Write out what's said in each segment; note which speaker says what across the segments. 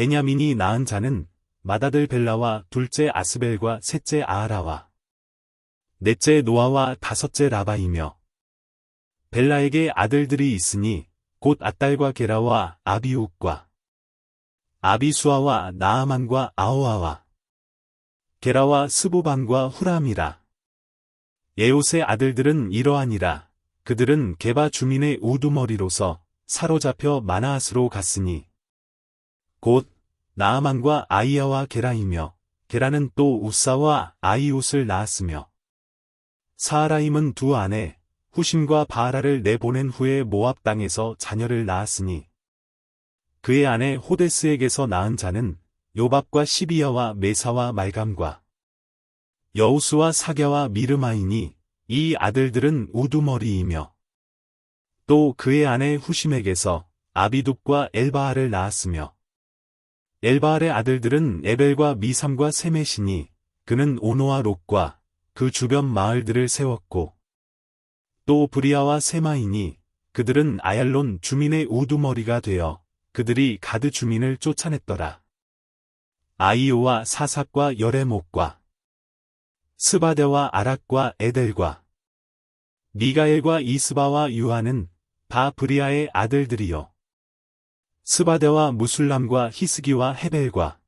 Speaker 1: 베냐민이 낳은 자는 마다들 벨라와 둘째 아스벨과 셋째 아하라와 넷째 노아와 다섯째 라바이며 벨라에게 아들들이 있으니 곧 아딸과 게라와 아비욱과 아비수아와 나아만과 아오아와 게라와 스보반과 후람이라. 예옷의 아들들은 이러하니라. 그들은 게바 주민의 우두머리로서 사로잡혀 마나앗으로 갔으니 곧 나아만과 아이야와 게라이며 게라는 또 우사와 아이웃을 낳았으며 사하라임은 두 아내 후심과 바하라를 내보낸 후에 모압 땅에서 자녀를 낳았으니 그의 아내 호데스에게서 낳은 자는 요밥과 시비야와 메사와 말감과 여우수와 사갸와 미르마이니 이 아들들은 우두머리이며 또 그의 아내 후심에게서 아비둡과 엘바알을 낳았으며 엘바알의 아들들은 에벨과 미삼과 세메시니 그는 오노와 롯과 그 주변 마을들을 세웠고 또 브리아와 세마이니 그들은 아얄론 주민의 우두머리가 되어 그들이 가드 주민을 쫓아냈더라. 아이오와 사삭과 여레목과 스바데와 아락과 에델과 미가엘과 이스바와 유하는 다 브리아의 아들들이요. 스바데와 무술람과 히스기와 헤벨과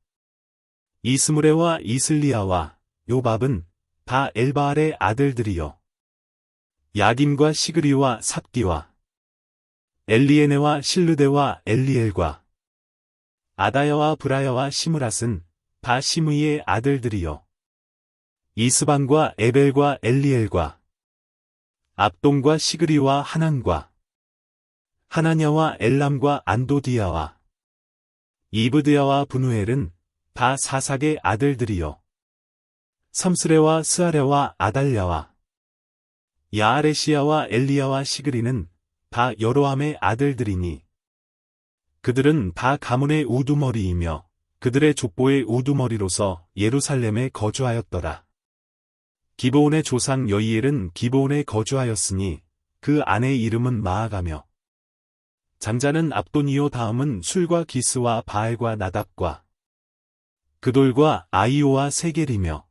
Speaker 1: 이스무레와 이슬리아와 요밥은 다 엘바알의 아들들이요. 야김과 시그리와 삽디와 엘리에네와 실르데와 엘리엘과 아다야와 브라야와 시므랏은 다 시므이의 아들들이요. 이스반과 에벨과 엘리엘과 압동과 시그리와 하난과 하나냐와 엘람과 안도디아와 이브드야와 분우엘은 다 사삭의 아들들이요. 삼스레와 스아레와 아달랴와 야아레시아와 엘리야와 시그리는 다 여로함의 아들들이니 그들은 다 가문의 우두머리이며 그들의 족보의 우두머리로서 예루살렘에 거주하였더라. 기브온의 조상 여이엘은 기브온에 거주하였으니 그 아내의 이름은 마아가며 장자는 압도니오 다음은 술과 기스와 바알과 나답과 그돌과 아이오와 세겔이며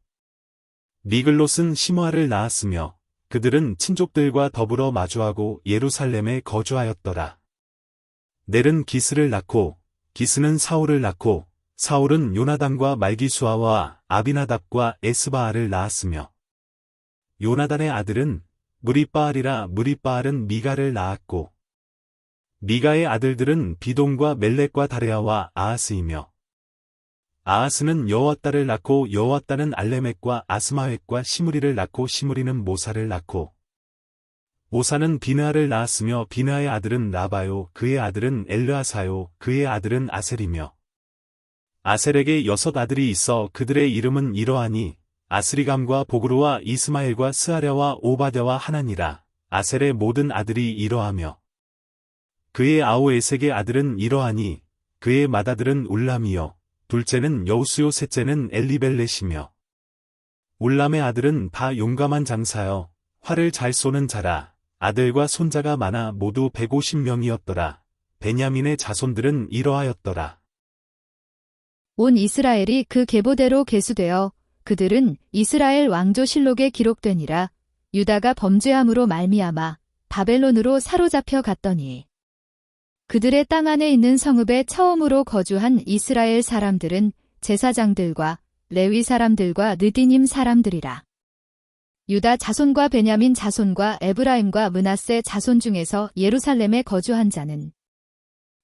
Speaker 1: 미글롯은 시므아를 낳았으며 그들은 친족들과 더불어 마주하고 예루살렘에 거주하였더라. 넬은 기스를 낳고 기스는 사울을 낳고 사울은 요나단과 말기수아와 아비나답과 에스바알을 낳았으며 요나단의 아들은 무리바알이라 무리바알은 미가를 낳았고 미가의 아들들은 비동과 멜렉과 다레아와 아하스이며 아하스는 여호와따를 낳고 여호와따는 알레멕과 아스마웻과 시무리를 낳고 시무리는 모사를 낳고 모사는 비느하를 낳았으며 비느하의 아들은 라바요 그의 아들은 엘르아사요 그의 아들은 아셀이며 아셀에게 여섯 아들이 있어 그들의 이름은 이러하니 아스리감과 보그루와 이스마엘과 스아랴와 오바데와 하나니라. 아셀의 모든 아들이 이러하며 그의 아오에색의 아들은 이러하니 그의 맏아들은 울람이요 둘째는 여우수요 셋째는 엘리벨렛이며 울람의 아들은 다 용감한 장사여 활을 잘 쏘는 자라 아들과 손자가 많아 모두 150명이었더라. 베냐민의 자손들은 이러하였더라.
Speaker 2: 온 이스라엘이 그 계보대로 계수되어 그들은 이스라엘 왕조 실록에 기록되니라 유다가 범죄함으로 말미암아 바벨론으로 사로잡혀 갔더니 그들의 땅 안에 있는 성읍에 처음으로 거주한 이스라엘 사람들은 제사장들과 레위 사람들과 느디님 사람들이라. 유다 자손과 베냐민 자손과 에브라임과 문하세 자손 중에서 예루살렘에 거주한 자는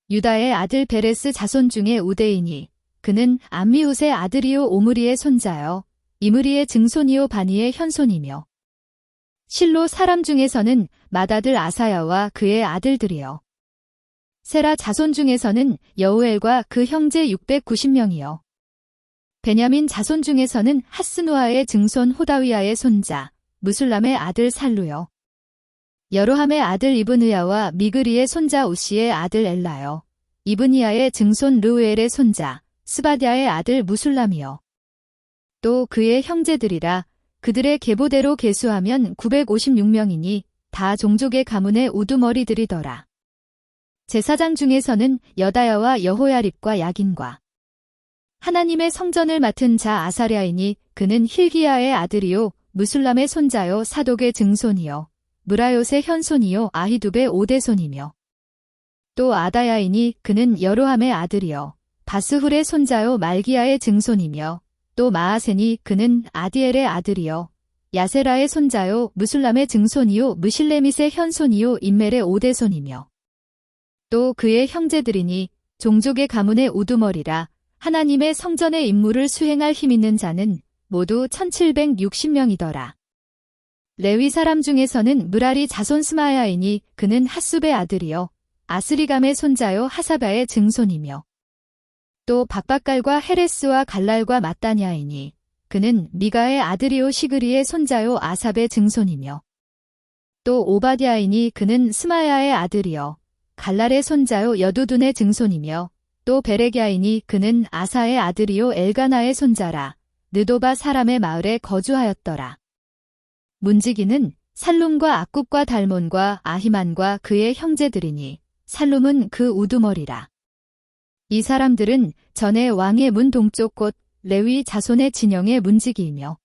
Speaker 2: 유다의 아들 베레스 자손 중에 우대이니 그는 암미웃의 아들이요 오므리의 손자여 이므리의 증손이요 바니의 현손이며 실로 사람 중에서는 맏아들 아사야와 그의 아들들이여 세라 자손 중에서는 여우엘과 그 형제 690명이요. 베냐민 자손 중에서는 하스누아의 증손 호다위아의 손자, 무술람의 아들 살루요. 여로함의 아들 이브느야와 미그리의 손자 우시의 아들 엘라요. 이브니아의 증손 르우엘의 손자, 스바디아의 아들 무술람이요. 또 그의 형제들이라 그들의 계보대로 계수하면 956명이니 다 종족의 가문의 우두머리들이더라. 제사장 중에서는 여다야와 여호야립과 야긴과 하나님의 성전을 맡은 자 아사랴이니 그는 힐기야의 아들이요 무술람의 손자요 사독의 증손이요 무라요의 현손이요 아히두베 오대손이며 또 아다야이니 그는 여로함의 아들이요 바스훌의 손자요 말기야의 증손이며 또 마아세니 그는 아디엘의 아들이요 야세라의 손자요 무술람의 증손이요 무실레밋의 현손이요 인멜의 오대손이며 또 그의 형제들이니 종족의 가문의 우두머리라 하나님의 성전의 임무를 수행할 힘 있는 자는 모두 1760명이더라. 레위 사람 중에서는 무라리 자손 스마야이니 그는 핫숲의 아들이요 아스리감의 손자요 하사바의 증손이며 또 박박갈과 헤레스와 갈랄과 마따냐이니 그는 미가의 아들이요 시그리의 손자요 아삽의 증손이며 또 오바디아이니 그는 스마야의 아들이요 갈랄의 손자요 여두둔의 증손이며 또 베레기아이니 그는 아사의 아들이요 엘가나의 손자라 느도바 사람의 마을에 거주하였더라. 문지기는 살룸과 악굽과 달몬과 아히만과 그의 형제들이니 살룸은 그 우두머리라. 이 사람들은 전에 왕의 문 동쪽 곳 레위 자손의 진영의 문지기이며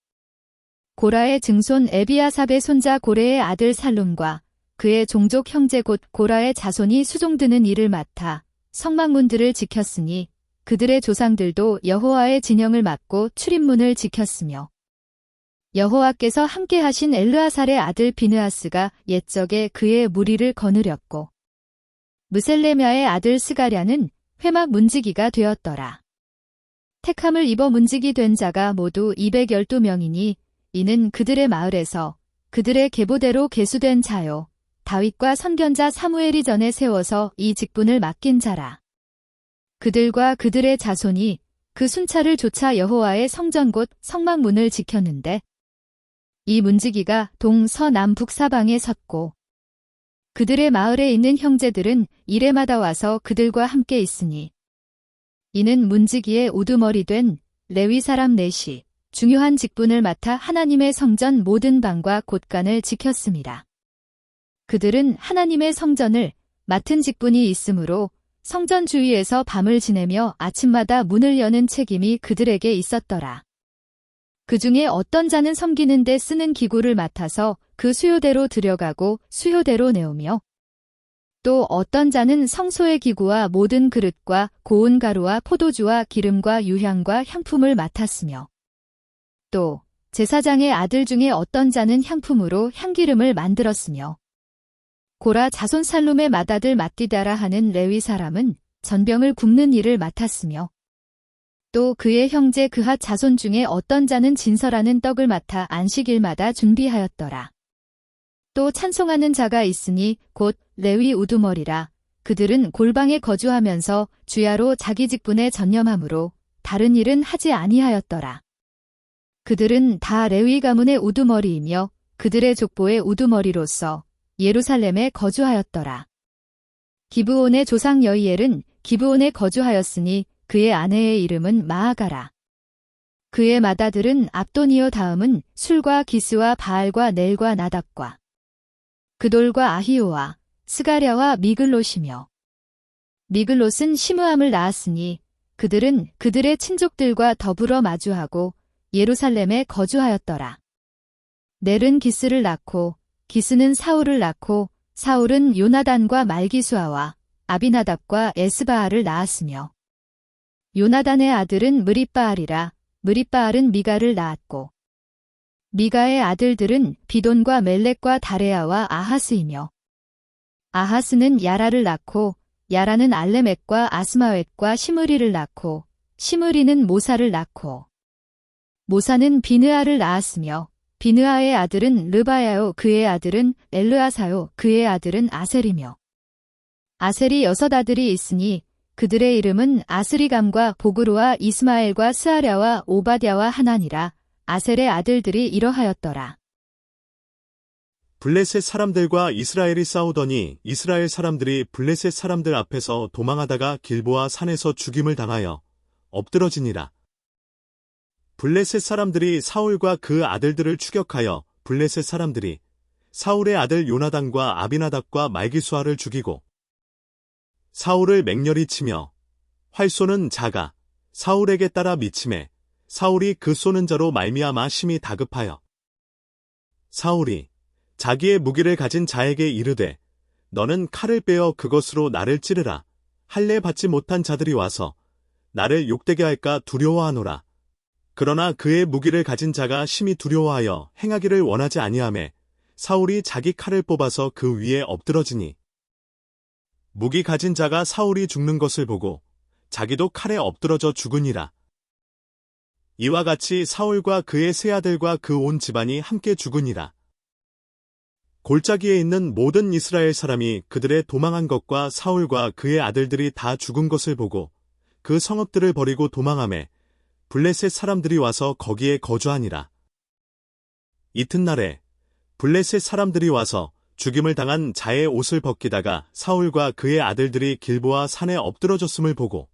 Speaker 2: 고라의 증손 에비아삽의 손자 고레의 아들 살룸과 그의 종족 형제 곧 고라의 자손이 수종드는 일을 맡아 성막문들을 지켰으니 그들의 조상들도 여호와의 진영을 맡고 출입문을 지켰으며 여호와께서 함께 하신 엘르아살의 아들 비느아스가 옛적에 그의 무리를 거느렸고 무셀레미아의 아들 스가랴는 회막 문지기가 되었더라. 택함을 입어 문지기 된 자가 모두 212명이니 이는 그들의 마을에서 그들의 계보대로 계수된 자요. 다윗과 선견자 사무엘이 전에 세워서 이 직분을 맡긴 자라. 그들과 그들의 자손이 그 순찰을 조차 여호와의 성전 곧 성막문을 지켰는데 이 문지기가 동서남북 사방에 섰고 그들의 마을에 있는 형제들은 이래마다 와서 그들과 함께 있으니 이는 문지기의 우두머리 된 레위 사람 넷이 중요한 직분을 맡아 하나님의 성전 모든 방과 곳간을 지켰습니다. 그들은 하나님의 성전을 맡은 직분이 있으므로 성전 주위에서 밤을 지내며 아침마다 문을 여는 책임이 그들에게 있었더라. 그 중에 어떤 자는 섬기는 데 쓰는 기구를 맡아서 그 수요대로 들여가고 수요대로 내오며 또 어떤 자는 성소의 기구와 모든 그릇과 고운 가루와 포도주와 기름과 유향과 향품을 맡았으며 또 제사장의 아들 중에 어떤 자는 향품으로 향기름을 만들었으며 고라 자손 살룸의 맏아들 마띠다라 하는 레위 사람은 전병을 굽는 일을 맡았으며 또 그의 형제 그핫 자손 중에 어떤 자는 진설하는 떡을 맡아 안식일마다 준비하였더라. 또 찬송하는 자가 있으니 곧 레위 우두머리라 그들은 골방에 거주하면서 주야로 자기 직분에 전념하므로 다른 일은 하지 아니하였더라. 그들은 다 레위 가문의 우두머리이며 그들의 족보의 우두머리로서 예루살렘에 거주하였더라. 기브온의 조상 여이엘은 기브온에 거주하였으니 그의 아내의 이름은 마아가라. 그의 맏아들은 압도니어 다음은 술과 기스와 바알과 넬과 나답과 그돌과 아히오와 스가랴와 미글롯이며 미글롯은 시므함을 낳았으니 그들은 그들의 친족들과 더불어 마주하고 예루살렘에 거주하였더라. 넬은 기스를 낳고 기스는 사울을 낳고 사울은 요나단과 말기수아와 아비나답과 에스바알을 낳았으며 요나단의 아들은 무리바알이라 무리바알은 미가를 낳았고 미가의 아들들은 비돈과 멜렉과 다레아와 아하스이며 아하스는 야라를 낳고 야라는 알레멕과 아스마웻과 시므리를 낳고 시므리는 모사를 낳고 모사는 비느아를 낳았으며 비느아의 아들은 르바야요 그의 아들은 엘르아사요 그의 아들은 아셀이며 아셀이 여섯 아들이 있으니 그들의 이름은 아스리감과 보그루와 이스마엘과 스아랴와 오바댜와 하나니라 아셀의 아들들이 이러하였더라.
Speaker 3: 블레셋 사람들과 이스라엘이 싸우더니 이스라엘 사람들이 블레셋 사람들 앞에서 도망하다가 길보아 산에서 죽임을 당하여 엎드러지니라. 블레셋 사람들이 사울과 그 아들들을 추격하여 블레셋 사람들이 사울의 아들 요나단과 아비나답과 말기수아를 죽이고 사울을 맹렬히 치며 활 쏘는 자가 사울에게 따라 미침해 사울이 그 쏘는 자로 말미암아 심히 다급하여 사울이 자기의 무기를 가진 자에게 이르되 너는 칼을 빼어 그것으로 나를 찌르라. 할례 받지 못한 자들이 와서 나를 욕되게 할까 두려워하노라 그러나 그의 무기를 가진 자가 심히 두려워하여 행하기를 원하지 아니하매 사울이 자기 칼을 뽑아서 그 위에 엎드러지니 무기 가진 자가 사울이 죽는 것을 보고 자기도 칼에 엎드러져 죽으니라. 이와 같이 사울과 그의 세 아들과 그 온 집안이 함께 죽으니라. 골짜기에 있는 모든 이스라엘 사람이 그들의 도망한 것과 사울과 그의 아들들이 다 죽은 것을 보고 그 성읍들을 버리고 도망함에 블레셋 사람들이 와서 거기에 거주하니라. 이튿날에 블레셋 사람들이 와서 죽임을 당한 자의 옷을 벗기다가 사울과 그의 아들들이 길보아 산에 엎드러졌음을 보고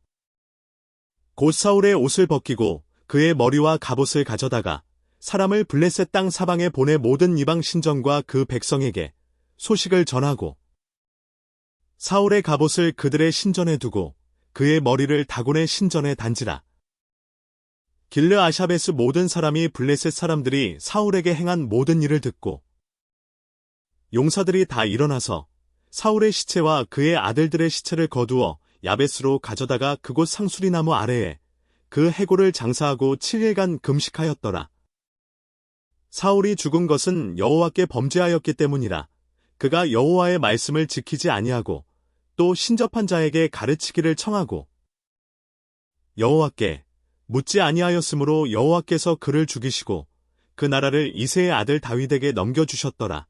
Speaker 3: 곧 사울의 옷을 벗기고 그의 머리와 갑옷을 가져다가 사람을 블레셋 땅 사방에 보내 모든 이방 신전과 그 백성에게 소식을 전하고 사울의 갑옷을 그들의 신전에 두고 그의 머리를 다곤의 신전에 단지라. 길르 아샤베스 모든 사람이 블레셋 사람들이 사울에게 행한 모든 일을 듣고 용사들이 다 일어나서 사울의 시체와 그의 아들들의 시체를 거두어 야베스로 가져다가 그곳 상수리나무 아래에 그 해골을 장사하고 7일간 금식하였더라. 사울이 죽은 것은 여호와께 범죄하였기 때문이라. 그가 여호와의 말씀을 지키지 아니하고 또 신접한 자에게 가르치기를 청하고 여호와께 묻지 아니하였으므로 여호와께서 그를 죽이시고 그 나라를 이세의 아들 다윗에게 넘겨주셨더라.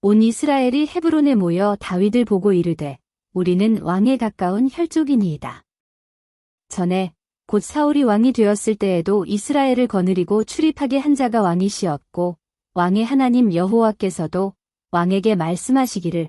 Speaker 4: 온 이스라엘이 헤브론에 모여 다윗을 보고 이르되 우리는 왕에 가까운 혈족이니이다. 전에 곧 사울이 왕이 되었을 때에도 이스라엘을 거느리고 출입하게 한 자가 왕이시었고 왕의 하나님 여호와께서도 왕에게 말씀하시기를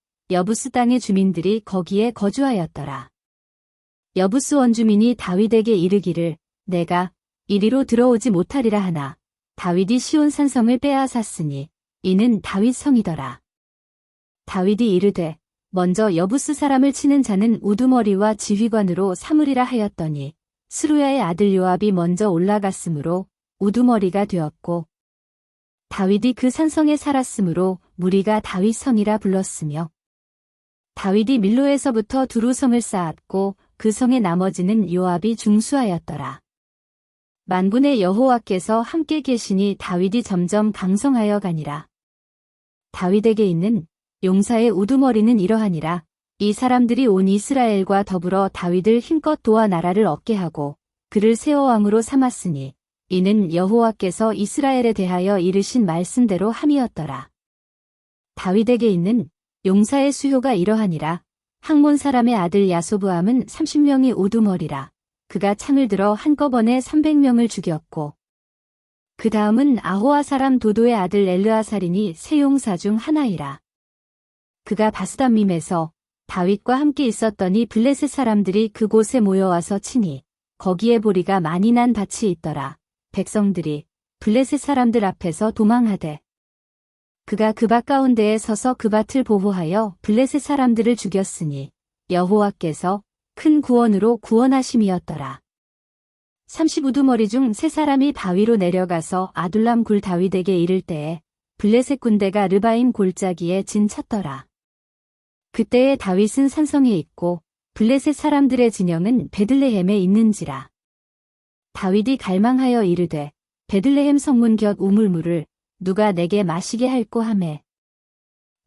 Speaker 4: 여부스 땅의 주민들이 거기에 거주하였더라. 여부스 원주민이 다윗에게 이르기를 내가 이리로 들어오지 못하리라 하나 다윗이 시온 산성을 빼앗았으니 이는 다윗 성이더라. 다윗이 이르되 먼저 여부스 사람을 치는 자는 우두머리와 지휘관으로 삼으리라 하였더니 스루야의 아들 요압이 먼저 올라갔으므로 우두머리가 되었고 다윗이 그 산성에 살았으므로 무리가 다윗 성이라 불렀으며 다윗이 밀로에서부터 두루 성을 쌓았고 그 성의 나머지는 요압이 중수하였더라. 만군의 여호와께서 함께 계시니 다윗이 점점 강성하여 가니라. 다윗에게 있는 용사의 우두머리는 이러하니라. 이 사람들이 온 이스라엘과 더불어 다윗을 힘껏 도와 나라를 얻게 하고 그를 세워 왕으로 삼았으니 이는 여호와께서 이스라엘에 대하여 이르신 말씀대로 함이었더라. 다윗에게 있는 용사의 수요가 이러하니라. 항몬 사람의 아들 야소부함은 30명이 우두머리라. 그가 창을 들어 한꺼번에 300명을 죽였고 그 다음은 아호아 사람 도도의 아들 엘르아살인이 세 용사 중 하나이라. 그가 바스담밈에서 다윗과 함께 있었더니 블레셋 사람들이 그곳에 모여와서 치니 거기에 보리가 많이 난 밭이 있더라. 백성들이 블레셋 사람들 앞에서 도망하되 그가 그 밭 가운데에 서서 그 밭을 보호하여 블레셋 사람들을 죽였으니 여호와께서 큰 구원으로 구원하심이었더라. 30우두머리 중 세 사람이 바위로 내려가서 아둘람 굴 다윗에게 이를 때에 블레셋 군대가 르바임 골짜기에 진쳤더라. 그때에 다윗은 산성에 있고 블레셋 사람들의 진영은 베들레헴에 있는지라. 다윗이 갈망하여 이르되 베들레헴 성문 곁 우물물을 누가 내게 마시게 할꼬 하매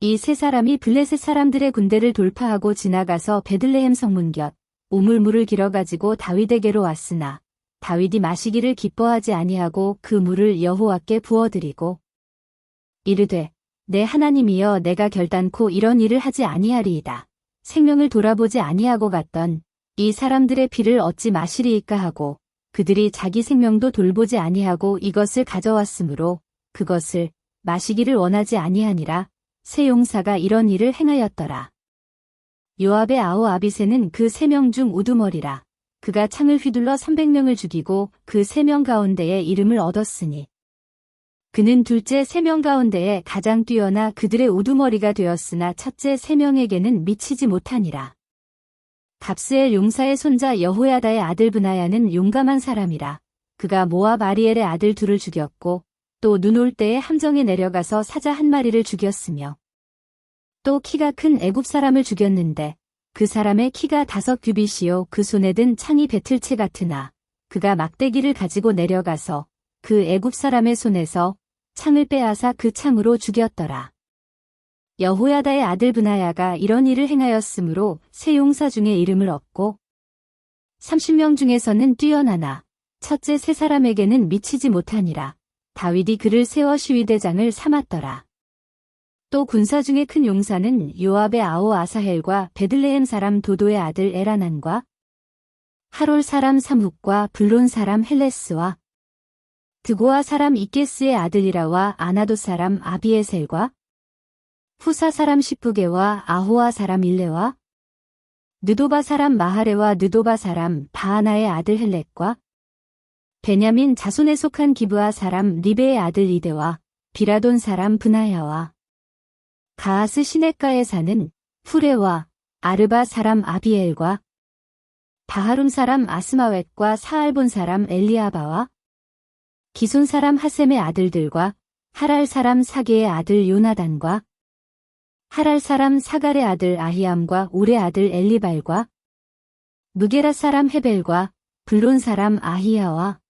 Speaker 4: 이 세 사람이 블레셋 사람들의 군대를 돌파하고 지나가서 베들레헴 성문 곁 우물물을 길어가지고 다윗에게로 왔으나 다윗이 마시기를 기뻐하지 아니하고 그 물을 여호와께 부어드리고 이르되 내 하나님이여 내가 결단코 이런 일을 하지 아니하리이다. 생명을 돌아보지 아니하고 갔던 이 사람들의 피를 어찌 마시리이까 하고 그들이 자기 생명도 돌보지 아니하고 이것을 가져왔으므로 그것을 마시기를 원하지 아니하니라 세 용사가 이런 일을 행하였더라. 요압의 아우 아비세는 그 세 명 중 우두머리라. 그가 창을 휘둘러 300명을 죽이고 그 세 명 가운데에 이름을 얻었으니 그는 둘째 세 명 가운데에 가장 뛰어나 그들의 우두머리가 되었으나 첫째 세 명에게는 미치지 못하니라. 갑스엘 용사의 손자 여호야다의 아들 브나야는 용감한 사람이라. 그가 모압 아리엘의 아들 둘을 죽였고 또 눈 올 때에 함정에 내려가서 사자 한 마리를 죽였으며 또 키가 큰 애굽 사람을 죽였는데 그 사람의 키가 다섯 규빗이요 그 손에 든 창이 배틀채 같으나 그가 막대기를 가지고 내려가서 그 애굽 사람의 손에서 창을 빼앗아 그 창으로 죽였더라. 여호야다의 아들 브나야가 이런 일을 행하였으므로 세 용사 중에 이름을 얻고 30명 중에서는 뛰어나나 첫째 세 사람에게는 미치지 못하니라. 다윗이 그를 세워 시위대장을 삼았더라. 또 군사 중에 큰 용사는 요압의 아오 아사헬과 베들레헴 사람 도도의 아들 에라난과 하롤 사람 삼훅과 블론 사람 헬레스와 드고아 사람 이게스의 아들이라와 아나도 사람 아비에셀과 후사 사람 시프게와 아호아 사람 일레와 느도바 사람 마하레와 느도바 사람 바하나의 아들 헬렉과 베냐민 자손에 속한 기브아 사람 리베의 아들 이데와 비라돈 사람 브나야와 가하스 시내가에 사는 후레와 아르바 사람 아비엘과 바하룸 사람 아스마웻과 사알본 사람 엘리아바와 기손 사람 하셈의 아들들과 하랄 사람 사게의 아들 요나단과 하랄 사람 사갈의 아들 아히암과 울의 아들 엘리발과 무게라 사람 헤벨과 블론 사람 아히야와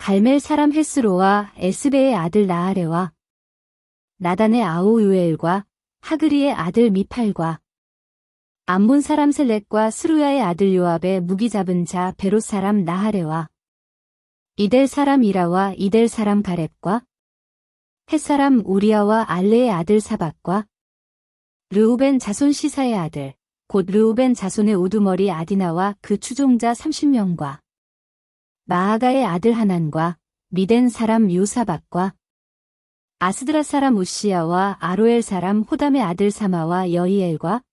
Speaker 4: 갈멜 사람 헤스로와 에스베의 아들 나아레와 나단의 아우 유엘과 하그리의 아들 미팔과 암몬 사람 셀렉과 스루야의 아들 요압의 무기 잡은 자 베롯 사람 나하레와 이델 사람 이라와 이델 사람 가렙과 햇 사람 우리아와 알레의 아들 사박과 르우벤 자손 시사의 아들 곧 르우벤 자손의 우두머리 아디나와 그 추종자 30명과 마아가의 아들 하난과 미덴 사람 요사박과 아스드라 사람 우시야와 아로엘 사람 호담의 아들 사마와 여이엘과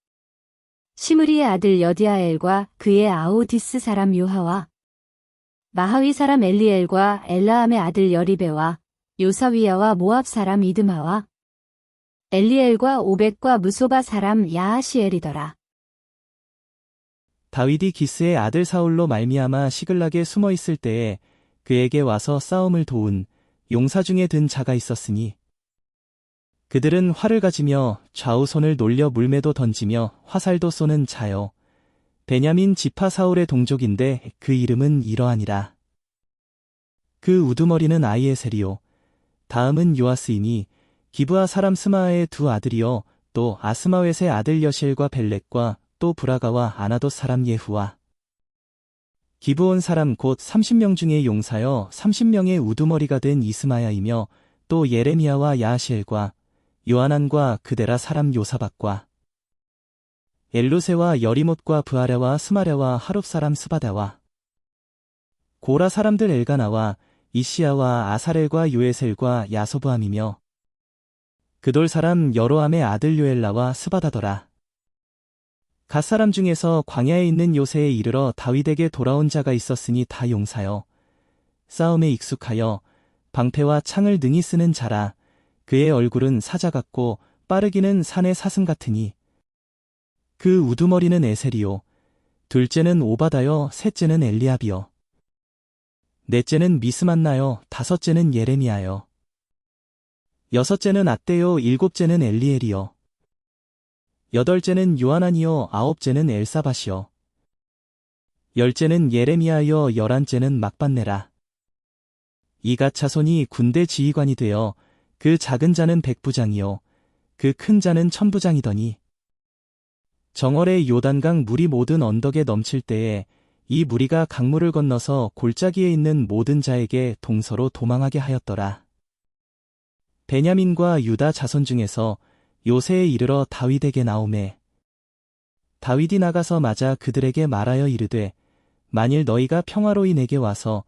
Speaker 4: 시므리의 아들 여디아엘과 그의 아오디스 사람 요하와 마하위 사람 엘리엘과 엘라함의 아들 여리베와 요사위야와 모압 사람 이드마와 엘리엘과 오백과 무소바 사람 야하시엘이더라.
Speaker 5: 다윗이 기스의 아들 사울로 말미암아 시글락에 숨어 있을 때에 그에게 와서 싸움을 도운 용사 중에 든 자가 있었으니 그들은 활을 가지며 좌우손을 놀려 물매도 던지며 화살도 쏘는 자요 베냐민 지파 사울의 동족인데 그 이름은 이러하니라. 그 우두머리는 아이에셀이요. 다음은 요아스이니 기브아 사람 스마의 두 아들이요. 또 아스마웻의 아들 여실과 벨렉과 또 브라가와 아나도 사람 예후와 기브온 사람 곧 30명 중에 용사여 30명의 우두머리가 된 이스마야이며 또 예레미야와 야시엘과 요하난과 그데라 사람 요사박과 엘루세와 여리못과 브아랴와 스마랴와 하룹 사람 스바다와 고라 사람들 엘가나와 이시야와 아사렐과 요에셀과 야소부함이며 그돌 사람 여로함의 아들 요엘라와 스바다더라. 갓 사람 중에서 광야에 있는 요새에 이르러 다윗에게 돌아온 자가 있었으니 다 용사여. 싸움에 익숙하여 방패와 창을 능히 쓰는 자라. 그의 얼굴은 사자 같고 빠르기는 산의 사슴 같으니. 그 우두머리는 에셀이요. 둘째는 오바다여 셋째는 엘리압이요. 넷째는 미스만나요 다섯째는 예레미야요. 여섯째는 아떼요 일곱째는 엘리엘이요. 여덟째는 요하나니요 아홉째는 엘사바시요. 열째는 예레미야요 열한째는 막반네라. 이가 차손이 군대 지휘관이 되어 그 작은 자는 백부장이요 그 큰 자는 천부장이더니 정월에 요단강 물이 모든 언덕에 넘칠 때에 이 무리가 강물을 건너서 골짜기에 있는 모든 자에게 동서로 도망하게 하였더라. 베냐민과 유다 자손 중에서 요새에 이르러 다윗에게 나오매 다윗이 나가서 맞아 그들에게 말하여 이르되 만일 너희가 평화로이 내게 와서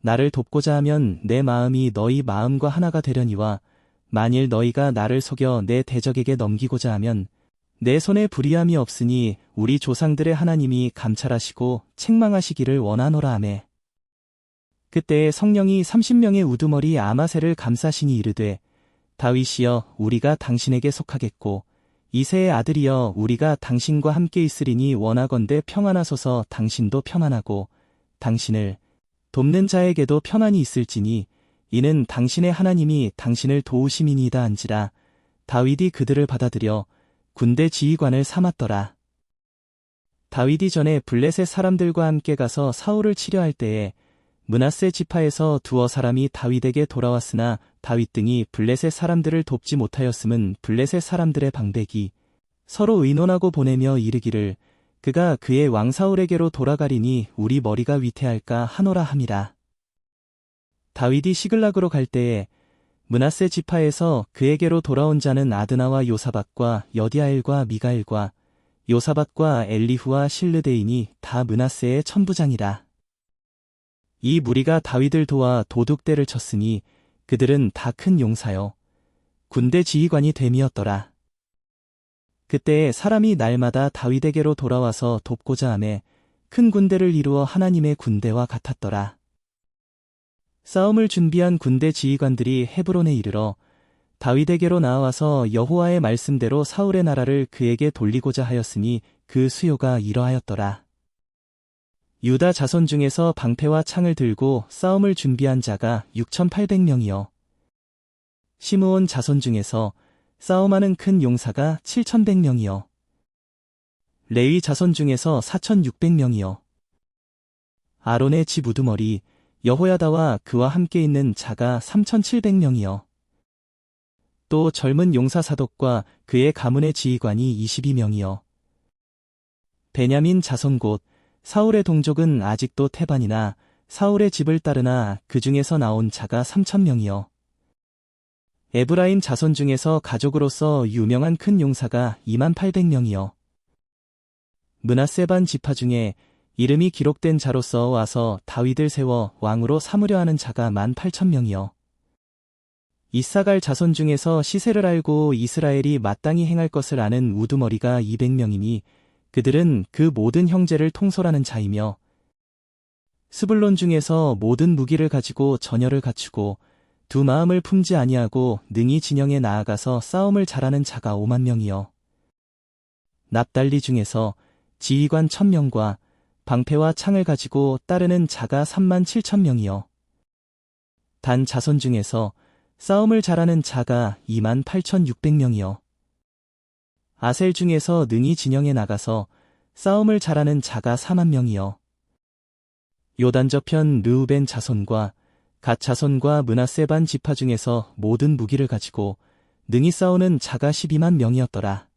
Speaker 5: 나를 돕고자 하면 내 마음이 너희 마음과 하나가 되려니와 만일 너희가 나를 속여 내 대적에게 넘기고자 하면 내 손에 불의함이 없으니 우리 조상들의 하나님이 감찰하시고 책망하시기를 원하노라 하매. 그때 성령이 30명의 우두머리 아마새를 감싸시니 이르되 다윗이여 우리가 당신에게 속하겠고 이세의 아들이여 우리가 당신과 함께 있으리니 원하건대 평안하소서 당신도 평안하고 당신을 돕는 자에게도 평안이 있을지니 이는 당신의 하나님이 당신을 도우심이니이다 한지라 다윗이 그들을 받아들여 군대 지휘관을 삼았더라. 다윗이 전에 블레셋 사람들과 함께 가서 사울을 치려할 때에 문하세 지파에서 두어 사람이 다윗에게 돌아왔으나 다윗 등이 블레셋 사람들을 돕지 못하였음은 블레셋 사람들의 방백이 서로 의논하고 보내며 이르기를 그가 그의 왕 사울에게로 돌아가리니 우리 머리가 위태할까 하노라 함이라. 다윗이 시글락으로 갈 때에 문하세 지파에서 그에게로 돌아온 자는 아드나와 요사박과 여디아엘과 미가엘과 요사박과 엘리후와 실르데인이 다 문하세의 천부장이라. 이 무리가 다윗을 도와 도둑대를 쳤으니 그들은 다 큰 용사여 군대 지휘관이 됨이었더라. 그때 사람이 날마다 다윗에게로 돌아와서 돕고자 하매 큰 군대를 이루어 하나님의 군대와 같았더라. 싸움을 준비한 군대 지휘관들이 헤브론에 이르러 다윗에게로 나와서 여호와의 말씀대로 사울의 나라를 그에게 돌리고자 하였으니 그 수요가 이러하였더라. 유다 자손 중에서 방패와 창을 들고 싸움을 준비한 자가 6,800명이요. 시므온 자손 중에서 싸움하는 큰 용사가 7,100명이요. 레위 자손 중에서 4,600명이요. 아론의 집 우두머리 여호야다와 그와 함께 있는 자가 3,700명이요. 또 젊은 용사 사독과 그의 가문의 지휘관이 22명이요. 베냐민 자손 곧 사울의 동족은 아직도 태반이나 사울의 집을 따르나 그 중에서 나온 자가 3천명이요. 에브라임 자손 중에서 가족으로서 유명한 큰 용사가 2만 800명이요. 문하세반 지파 중에 이름이 기록된 자로서 와서 다윗을 세워 왕으로 삼으려 하는 자가 1만 8천명이요. 이사갈 자손 중에서 시세를 알고 이스라엘이 마땅히 행할 것을 아는 우두머리가 200명이니 그들은 그 모든 형제를 통솔하는 자이며 스불론 중에서 모든 무기를 가지고 전열을 갖추고 두 마음을 품지 아니하고 능히 진영에 나아가서 싸움을 잘하는 자가 5만 명이요. 납달리 중에서 지휘관 1000명과 방패와 창을 가지고 따르는 자가 3만 7천 명이요. 단 자손 중에서 싸움을 잘하는 자가 2만 8,600명이요. 아셀 중에서 능히 진영에 나가서 싸움을 잘하는 자가 4만 명이요. 요단 저편 르우벤 자손과 갓 자손과 문하세반 지파 중에서 모든 무기를 가지고 능히 싸우는 자가 12만 명이었더라.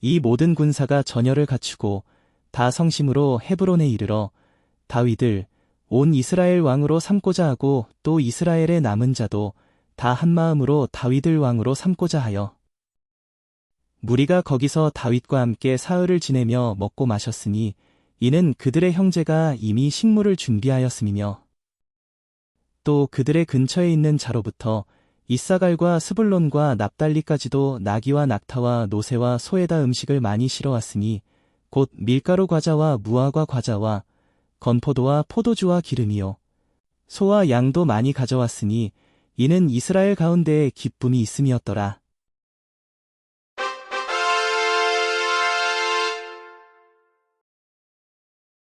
Speaker 5: 이 모든 군사가 전열을 갖추고 다 성심으로 헤브론에 이르러 다윗을 온 이스라엘 왕으로 삼고자 하고 또 이스라엘의 남은 자도 다 한마음으로 다윗을 왕으로 삼고자 하여 무리가 거기서 다윗과 함께 사흘을 지내며 먹고 마셨으니 이는 그들의 형제가 이미 식물을 준비하였음이며 또 그들의 근처에 있는 자로부터 이사갈과 스불론과 납달리까지도 나귀와 낙타와 노새와 소에다 음식을 많이 실어왔으니 곧 밀가루 과자와 무화과 과자와 건포도와 포도주와 기름이요. 소와 양도 많이 가져왔으니 이는 이스라엘 가운데에 기쁨이 있음이었더라.